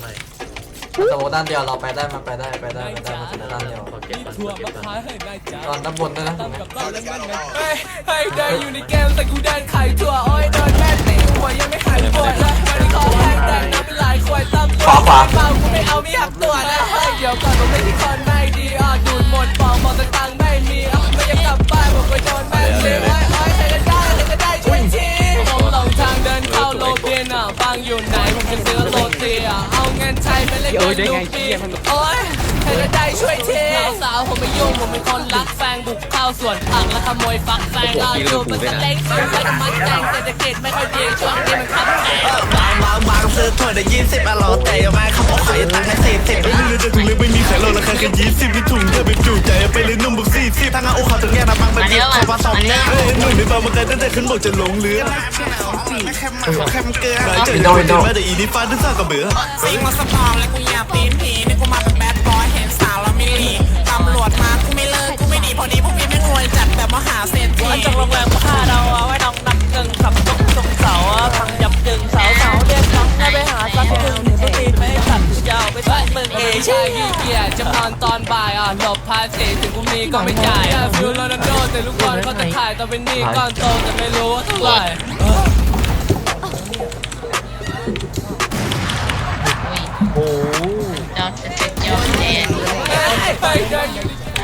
ไม่สมมติด้านเดียวเราไปได้มันไปได้ไปได้ไปได้มันจะได้ด้านเดียวขอเก็บก่อนถั่วขอเก็บมะก่อนพร้าวให้นายจ๋าตอนด้านบนด้วยนะตรงตำเนี้ยกับบ้านแล้วมันนะเฮ้ยเฮ้ยเดินอยู่ในเกมแต่กูเดินขายถั่วโอ้ยโดนแม่ตีหัวยังไม่หายปวดเลยวันนี้ขอแทงแดงน้ำเป็นลายควายตั้มตัวเปล่ากูไม่เอาไม่หักตัวนะเฮ้ยเดี๋ยวก่อนผมไม่ที่คนไม่ดีอะดูดหมดปองบอกตังค์ไม่มีอะไม่อยากกลับบ้านผมไปโดนแม่ตีโอ้ยโอ้ยใครก็ได้ใครก็ได้ช่วยทีผมหลงทางเดินเข้าโลเบียนอะบางอยู่ไหนผมจะซื้อโรตีอะเอาเงิน ไทยไปเล่นเงินลูกปีโอ้ยใครก็ได้ช่วยทีสาวผมไม่ยุ่งผมเป็นคนรักแฟงบุกเข้าสวนผักแล้วขโมยฟักแฟงเอาอยู่มันจะเล้งซื้อไปกับมันแต่งเศรษฐกิจไม่ค่อยดีช่วงนี้มันขับแพงบางบางบางซื้อถั่วได้ยี่สิบอะโลแต่ยังไม่เขาบอกขายตังค์แค่สี่สิบไม่รู้จะถุงเล็กไม่มีขายโลราคาแค่ยี่สิบนี่ถุงเธอไปจูใจเอาไป ยหนุ่มในบามาไกลตั้งแต่ขึ้นบอกจะหลงเรือแค่มแค่เกลือหลายใจจะเป็นมาแต่อีนี่ฟาดด้วยซากระเบือซิงมาสปอร์และกูอยากปีนผีนี่กูมา ใช่ขี้เกียจจะนอนตอนบ่ายอะหลบภาษีถึงกูมีก็ไม่จ่ายอะฟิวโรนันโดแต่ลูกบอลก็จะถ่ายตอนเป็นนี่ก้อนโตแต่ไม่รู้ว่าเท่าไหร่โอ้โห Not the ไปเดิน